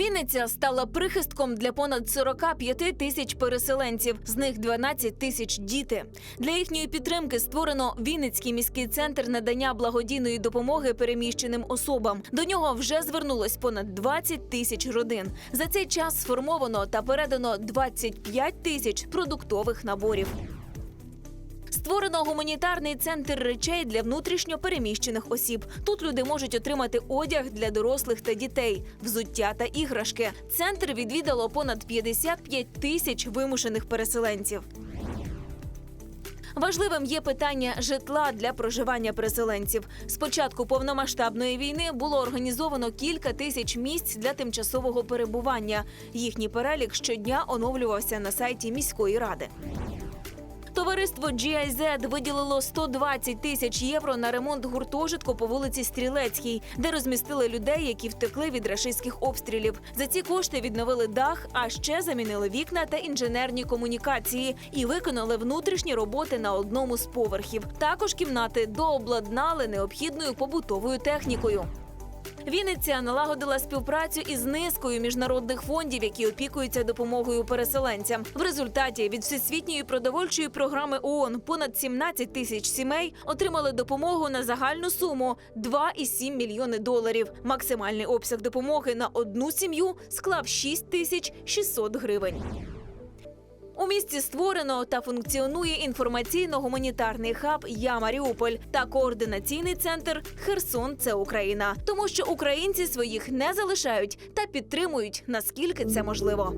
Вінниця стала прихистком для понад 45 тисяч переселенців, з них 12 тисяч діти. Для їхньої підтримки створено Вінницький міський центр надання благодійної допомоги переміщеним особам. До нього вже звернулось понад 20 тисяч родин. За цей час сформовано та передано 25 тисяч продуктових наборів. Створено гуманітарний центр речей для внутрішньо переміщених осіб. Тут люди можуть отримати одяг для дорослих та дітей, взуття та іграшки. Центр відвідало понад 55 тисяч вимушених переселенців. Важливим є питання житла для проживання переселенців. З початку повномасштабної війни було організовано кілька тисяч місць для тимчасового перебування. Їхній перелік щодня оновлювався на сайті міської ради. Товариство GIZ виділило 120 тисяч євро на ремонт гуртожитку по вулиці Стрілецькій, де розмістили людей, які втекли від рашистських обстрілів. За ці кошти відновили дах, а ще замінили вікна та інженерні комунікації і виконали внутрішні роботи на одному з поверхів. Також кімнати дообладнали необхідною побутовою технікою. Вінниця налагодила співпрацю із низкою міжнародних фондів, які опікуються допомогою переселенцям. В результаті від всесвітньої продовольчої програми ООН понад 17 тисяч сімей отримали допомогу на загальну суму 2,7 мільйони доларів. Максимальний обсяг допомоги на одну сім'ю склав 6 тисяч 600 гривень. У місті створено та функціонує інформаційно-гуманітарний хаб Я Маріуполь та координаційний центр Херсон це Україна, тому що українці своїх не залишають та підтримують наскільки це можливо.